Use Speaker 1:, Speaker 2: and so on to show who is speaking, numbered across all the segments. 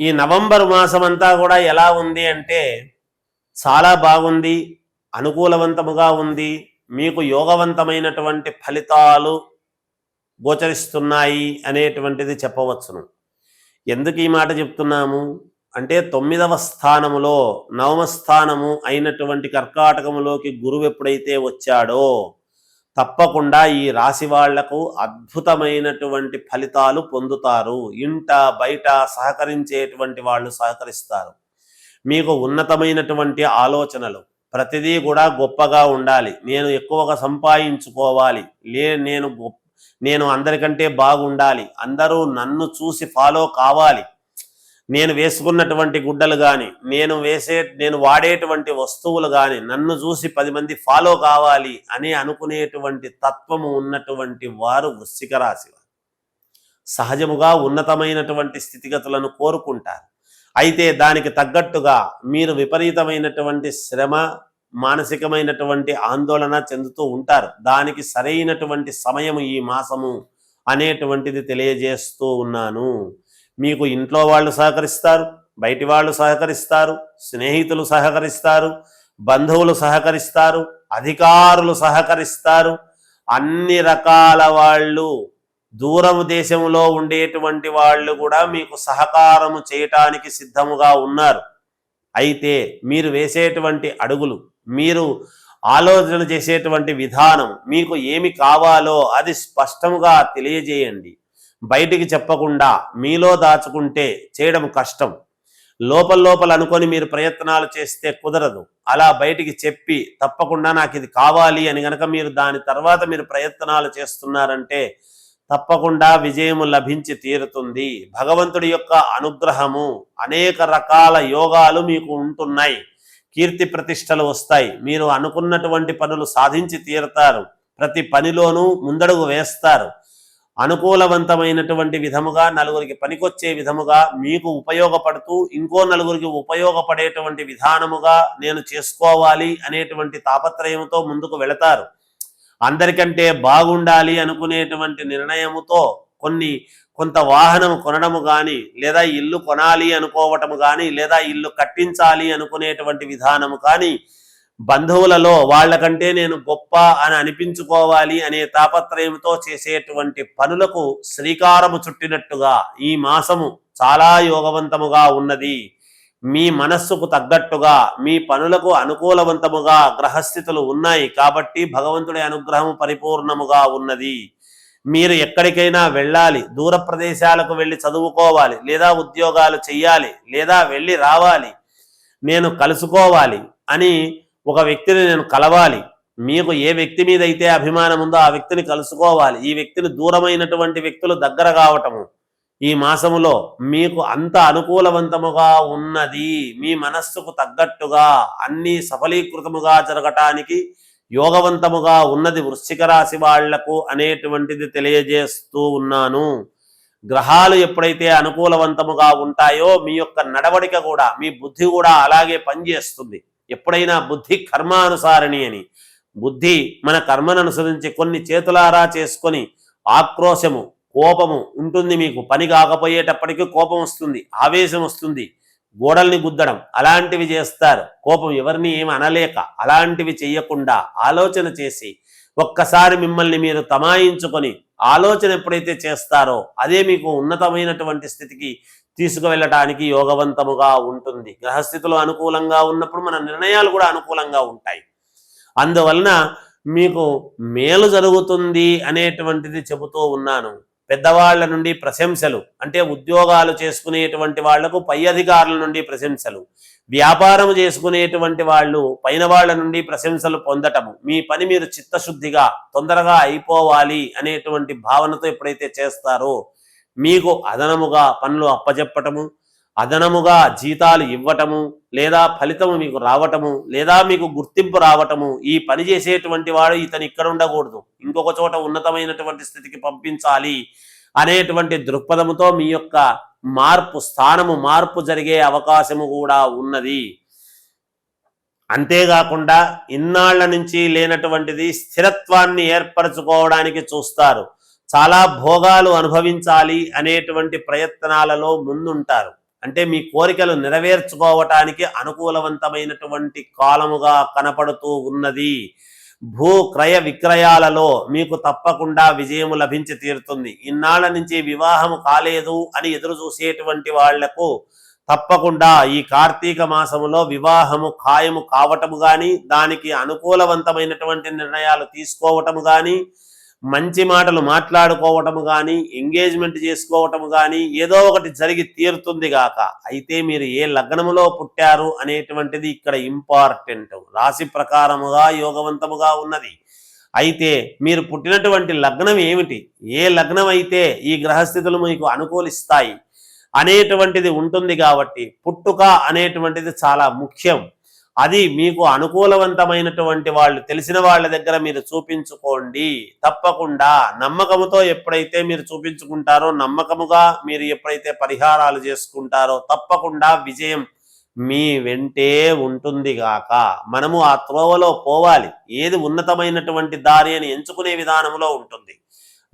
Speaker 1: ఈ నవంబర్ మాసం అంతా కూడా ఎలా ఉంది అంటే చాలా బాగుంది అనుకూలవంతముగా ఉంది మీకు యోగవంతమైనటువంటి ఫలితాలు గోచరిస్తున్నాయి అనేటువంటిది చెప్పవచ్చును. ఎందుకు ఈ మాట చెప్తున్నాము? అంటే తొమ్మిదవ స్థానములో నవమ స్థానము అయినటువంటి కర్కాటకములోకి గురువు ఎప్పుడైతే వచ్చాడో తప్పకుండా ఈ రాశి వాళ్ళకు అద్భుతమైనటువంటి ఫలితాలు పొందుతారు. ఇంట బయట సహకరించేటువంటి వాళ్ళు సహకరిస్తారు. మీకు ఉన్నతమైనటువంటి ఆలోచనలు. ప్రతిదీ కూడా గొప్పగా ఉండాలి. నేను ఎక్కువగా సంపాదించుకోవాలి. లే నేను గొప్ప నేను అందరికంటే బాగుండాలి. అందరూ నన్ను చూసి ఫాలో కావాలి. నేను వేసుకున్నటువంటి గుడ్డలు కానీ నేను వేసే నేను వాడేటువంటి వస్తువులు కానీ నన్ను చూసి పది మంది ఫాలో కావాలి అని అనుకునేటువంటి తత్వము ఉన్నటువంటి వారు వృశ్చిక రాశి సహజముగా ఉన్నతమైనటువంటి స్థితిగతులను కోరుకుంటారు. అయితే దానికి తగ్గట్టుగా మీరు విపరీతమైనటువంటి శ్రమ మానసికమైనటువంటి ఆందోళన చెందుతూ ఉంటారు. దానికి సరైనటువంటి సమయం ఈ మాసము అనేటువంటిది తెలియజేస్తూ ఉన్నాను. మీకు ఇంట్లో వాళ్ళు సహకరిస్తారు బయటి వాళ్ళు సహకరిస్తారు స్నేహితులు సహకరిస్తారు బంధువులు సహకరిస్తారు అధికారులు సహకరిస్తారు. అన్ని రకాల వాళ్ళు దూరం దేశంలో ఉండేటువంటి వాళ్ళు కూడా మీకు సహకారము చేయటానికి సిద్ధముగా ఉన్నారు. అయితే మీరు వేసేటువంటి అడుగులు మీరు ఆలోచన చేసేటువంటి విధానం మీకు ఏమి కావాలో అది స్పష్టముగా తెలియజేయండి. బయటికి చెప్పకుండా మీలో దాచుకుంటే చేయడం కష్టం. లోపల లోపల అనుకొని మీరు ప్రయత్నాలు చేస్తే కుదరదు. అలా బయటికి చెప్పి తప్పకుండా నాకు ఇది కావాలి అని గనక మీరు దాని తర్వాత మీరు ప్రయత్నాలు చేస్తున్నారంటే తప్పకుండా విజయము లభించి తీరుతుంది. భగవంతుడి యొక్క అనుగ్రహము అనేక రకాల యోగాలు మీకు ఉంటున్నాయి. కీర్తి ప్రతిష్టలు వస్తాయి. మీరు అనుకున్నటువంటి పనులు సాధించి తీరుతారు. ప్రతి పనిలోనూ ముందడుగు వేస్తారు. అనుకూలవంతమైనటువంటి విధముగా నలుగురికి పనికొచ్చే విధముగా మీకు ఉపయోగపడుతూ ఇంకో నలుగురికి ఉపయోగపడేటువంటి విధానముగా నేను చేసుకోవాలి అనేటువంటి తాపత్రయంతో ముందుకు వెళతారు. అందరికంటే బాగుండాలి అనుకునేటువంటి నిర్ణయముతో కొన్ని కొంత వాహనం కొనడము కానీ లేదా ఇల్లు కొనాలి అనుకోవటము కానీ లేదా ఇల్లు కట్టించాలి అనుకునేటువంటి విధానము కానీ బంధువులలో వాళ్ళకంటే నేను గొప్ప అని అనిపించుకోవాలి అనే తాపత్రయంతో చేసేటువంటి పనులకు శ్రీకారము చుట్టినట్టుగా ఈ మాసము చాలా యోగవంతముగా ఉన్నది. మీ మనస్సుకు తగ్గట్టుగా మీ పనులకు అనుకూలవంతముగా గ్రహస్థితులు ఉన్నాయి కాబట్టి భగవంతుడి అనుగ్రహము పరిపూర్ణముగా ఉన్నది. మీరు ఎక్కడికైనా వెళ్ళాలి దూర ప్రదేశాలకు వెళ్ళి చదువుకోవాలి లేదా ఉద్యోగాలు చెయ్యాలి లేదా వెళ్ళి రావాలి నేను కలుసుకోవాలి అని ఒక వ్యక్తిని నేను కలవాలి. మీకు ఏ వ్యక్తి మీద అయితే అభిమానం ఉందో ఆ వ్యక్తిని కలుసుకోవాలి. ఈ వ్యక్తిని దూరమైనటువంటి వ్యక్తులు దగ్గర కావటము ఈ మాసములో మీకు అంత అనుకూలవంతముగా ఉన్నది. మీ మనస్సుకు తగ్గట్టుగా అన్ని సఫలీకృతముగా జరగటానికి యోగవంతముగా ఉన్నది వృశ్చిక రాశి వాళ్ళకు అనేటువంటిది తెలియజేస్తూ ఉన్నాను. గ్రహాలు ఎప్పుడైతే అనుకూలవంతముగా ఉంటాయో మీ యొక్క నడవడిక కూడా మీ బుద్ధి కూడా అలాగే పనిచేస్తుంది. ఎప్పుడైనా బుద్ధి కర్మానుసారిణి అని. బుద్ధి మన కర్మను అనుసరించి కొన్ని చేతులారా చేసుకొని ఆక్రోశము కోపము ఉంటుంది మీకు. పని కాకపోయేటప్పటికీ కోపం వస్తుంది ఆవేశం వస్తుంది గోడల్ని గుద్దడం అలాంటివి చేస్తారు. కోపం ఎవరిని ఏమి అనలేక అలాంటివి చెయ్యకుండా ఆలోచన చేసి ఒక్కసారి మిమ్మల్ని మీరు తమాయించుకొని ఆలోచన ఎప్పుడైతే చేస్తారో అదే మీకు ఉన్నతమైనటువంటి స్థితికి తీసుకువెళ్ళటానికి యోగవంతముగా ఉంటుంది. గ్రహస్థితులు అనుకూలంగా ఉన్నప్పుడు మన నిర్ణయాలు కూడా అనుకూలంగా ఉంటాయి. అందువలన మీకు మేలు జరుగుతుంది అనేటువంటిది చెబుతూ ఉన్నాను. పెద్దవాళ్ళ నుండి ప్రశంసలు అంటే ఉద్యోగాలు చేసుకునేటువంటి వాళ్ళకు పై అధికారుల నుండి ప్రశంసలు వ్యాపారం చేసుకునేటువంటి వాళ్ళు పైన వాళ్ళ నుండి ప్రశంసలు పొందటము మీ పని మీరు చిత్తశుద్ధిగా తొందరగా అయిపోవాలి అనేటువంటి భావనతో ఎప్పుడైతే చేస్తారో మీకు అదనముగా పనులు అప్పచెప్పటము అదనముగా జీతాలు ఇవ్వటము లేదా ఫలితము మీకు రావటము లేదా మీకు గుర్తింపు రావటము ఈ పని చేసేటువంటి వాడు ఇతను ఇక్కడ ఉండకూడదు. ఇంకొక చోట ఉన్నతమైనటువంటి స్థితికి పంపించాలి అనేటువంటి దృక్పథముతో మీ యొక్క మార్పు స్థానము మార్పు జరిగే అవకాశము కూడా ఉన్నది. అంతేకాకుండా ఇన్నాళ్ళ నుంచి లేనటువంటిది స్థిరత్వాన్ని ఏర్పరచుకోవడానికి చూస్తారు. చాలా భోగాలు అనుభవించాలి అనేటువంటి ప్రయత్నాలలో ముందుంటారు. అంటే మీ కోరికలు నెరవేర్చుకోవటానికి అనుకూలవంతమైనటువంటి కాలముగా కనపడుతూ ఉన్నది. భూ క్రయ విక్రయాలలో మీకు తప్పకుండా విజయము లభించి తీరుతుంది. ఇన్నాళ్ళ నుంచి వివాహము కాలేదు అని ఎదురు చూసేటువంటి వాళ్ళకు తప్పకుండా ఈ కార్తీక మాసములో వివాహము ఖాయము కావటము గాని దానికి అనుకూలవంతమైనటువంటి నిర్ణయాలు తీసుకోవటము గాని మంచి మాటలు మాట్లాడుకోవటము కానీ ఎంగేజ్మెంట్ చేసుకోవటము కానీ ఏదో ఒకటి జరిగి తీరుతుంది గాక. అయితే మీరు ఏ లగ్నములో పుట్టారు అనేటువంటిది ఇక్కడ ఇంపార్టెంట్. రాశి ప్రకారముగా యోగవంతముగా ఉన్నది. అయితే మీరు పుట్టినటువంటి లగ్నం ఏమిటి? ఏ లగ్నం అయితే ఈ గ్రహస్థితులు మీకు అనుకూలిస్తాయి అనేటువంటిది ఉంటుంది కాబట్టి పుట్టుక అనేటువంటిది చాలా ముఖ్యం. అది మీకు అనుకూలవంతమైనటువంటి వాళ్ళు తెలిసిన వాళ్ళ దగ్గర మీరు చూపించుకోండి. తప్పకుండా నమ్మకముతో ఎప్పుడైతే మీరు చూపించుకుంటారో నమ్మకముగా మీరు ఎప్పుడైతే పరిహారాలు చేసుకుంటారో తప్పకుండా విజయం మీ వెంటే ఉంటుంది గాక. మనము ఆ త్రోవలో పోవాలి. ఏది ఉన్నతమైనటువంటి దారి అని ఎంచుకునే విధానంలో ఉంటుంది.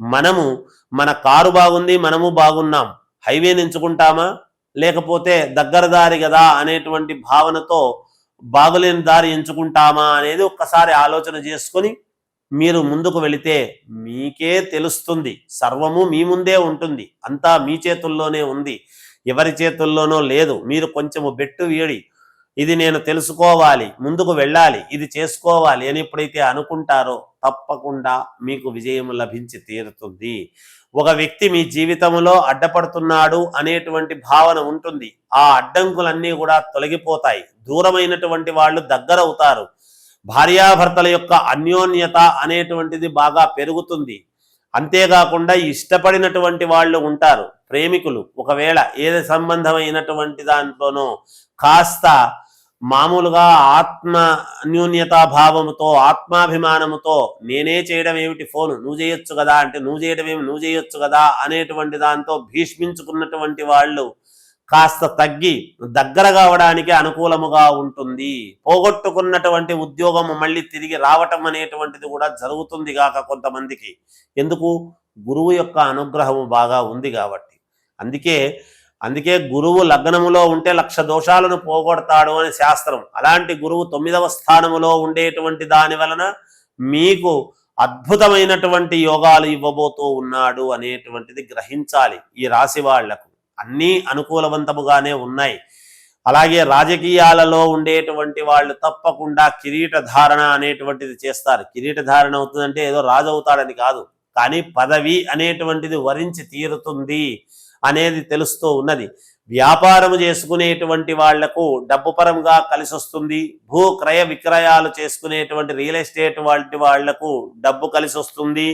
Speaker 1: మనము మన కారు బాగుంది మనము బాగున్నాం. హైవేని ఎంచుకుంటామా లేకపోతే దగ్గర దారి కదా అనేటువంటి భావనతో బాగులేని దారి ఎంచుకుంటామా అనేది ఒక్కసారి ఆలోచన చేసుకొని మీరు ముందుకు వెళితే మీకే తెలుస్తుంది. సర్వము మీ ముందే ఉంటుంది. అంతా మీ చేతుల్లోనే ఉంది. ఎవరి చేతుల్లోనో లేదు. మీరు కొంచెము బెట్టు వీడి ఇది నేను తెలుసుకోవాలి ముందుకు వెళ్ళాలి ఇది చేసుకోవాలి అని ఎప్పుడైతే అనుకుంటారో తప్పకుండా మీకు విజయం లభించి తీరుతుంది. ఒక వ్యక్తి మీ జీవితంలో అడ్డపడుతున్నాడు అనేటువంటి భావన ఉంటుంది. ఆ అడ్డంకులన్నీ కూడా తొలగిపోతాయి. దూరమైనటువంటి వాళ్ళు దగ్గరవుతారు. భార్యాభర్తల యొక్క అన్యోన్యత అనేటువంటిది బాగా పెరుగుతుంది. అంతేకాకుండా ఇష్టపడినటువంటి వాళ్ళు ఉంటారు ప్రేమికులు. ఒకవేళ ఏది సంబంధమైనటువంటి దాంట్లోనో కాస్త మామూలుగా ఆత్మ న్యూన్యతా భావముతో ఆత్మాభిమానముతో నేనే చేయడం ఏమిటి ఫోను? నువ్వు చేయొచ్చు కదా అంటే నువ్వు చేయడం ఏమి? నువ్వు చేయొచ్చు కదా అనేటువంటి దాంతో భీష్మించుకున్నటువంటి వాళ్ళు కాస్త తగ్గి దగ్గర కావడానికి అనుకూలముగా ఉంటుంది. పోగొట్టుకున్నటువంటి ఉద్యోగము మళ్ళీ తిరిగి రావటం అనేటువంటిది కూడా జరుగుతుంది గాక కొంతమందికి. ఎందుకు? గురువు యొక్క అనుగ్రహము బాగా ఉంది కాబట్టి. అందుకే అందుకే గురువు లగ్నములో ఉంటే లక్ష దోషాలను పోగొడతాడు అని శాస్త్రం. అలాంటి గురువు తొమ్మిదవ స్థానములో ఉండేటువంటి దాని వలన మీకు అద్భుతమైనటువంటి యోగాలు ఇవ్వబోతూ ఉన్నాడు అనేటువంటిది గ్రహించాలి ఈ రాశి వాళ్ళకు అన్నీ అనుకూలవంతముగానే ఉన్నాయి. అలాగే రాజకీయాలలో ఉండేటువంటి వాళ్ళు తప్పకుండా కిరీట ధారణ అనేటువంటిది చేస్తారు. కిరీట ధారణ అవుతుందంటే ఏదో రాజు అవుతాడని కాదు. కానీ పదవి అనేటువంటిది వరించి తీరుతుంది అనేది తెలుస్తూ ఉన్నది. వ్యాపారం చేసుకునేటువంటి వాళ్ళకు డబ్బు పరంగా కలిసి వస్తుంది భూ క్రయ విక్రయాలు చేసుకునేటువంటి రియల్ ఎస్టేట్ వంటి వాళ్ళకు డబ్బు కలిసి వస్తుంది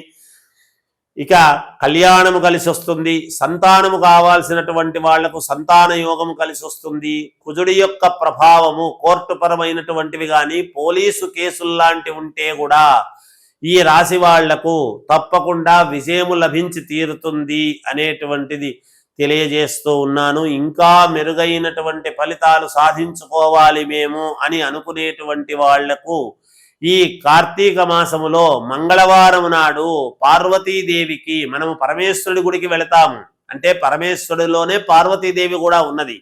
Speaker 1: ఇక కళ్యాణము కలిసి వస్తుంది సంతానము కావాల్సినటువంటి వాళ్ళకు సంతాన యోగము కలిసి వస్తుంది. కుజుడి యొక్క ప్రభావము కోర్టుపరమైనటువంటివి కానీ పోలీసు కేసుల్లాంటి ఉంటే కూడా ఈ రాశి వాళ్ళకు తప్పకుండా విజయము లభించి తీరుతుంది అనేటువంటిది తెలియజేస్తూ ఉన్నాను. ఇంకా మెరుగైనటువంటి ఫలితాలు సాధించుకోవాలి మేము అని అనుకునేటువంటి వాళ్ళకు ఈ కార్తీక మాసములో మంగళవారం నాడు పార్వతీదేవికి మనము పరమేశ్వరుడి గుడికి వెళతాము. అంటే పరమేశ్వరుడిలోనే పార్వతీదేవి కూడా ఉన్నది.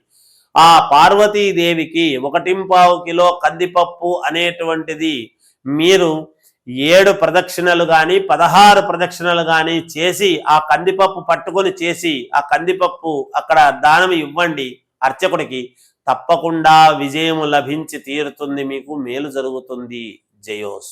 Speaker 1: ఆ పార్వతీదేవికి ఒకటింపావు కిలో కందిపప్పు అనేటువంటిది మీరు ఏడు ప్రదక్షిణలు కానీ పదహారు ప్రదక్షిణలు కానీ చేసి ఆ కందిపప్పు పట్టుకొని చేసి ఆ కందిపప్పు అక్కడ దానం ఇవ్వండి అర్చకుడికి. తప్పకుండా విజయం లభించి తీరుతుంది మీకు మేలు జరుగుతుంది. జయోస్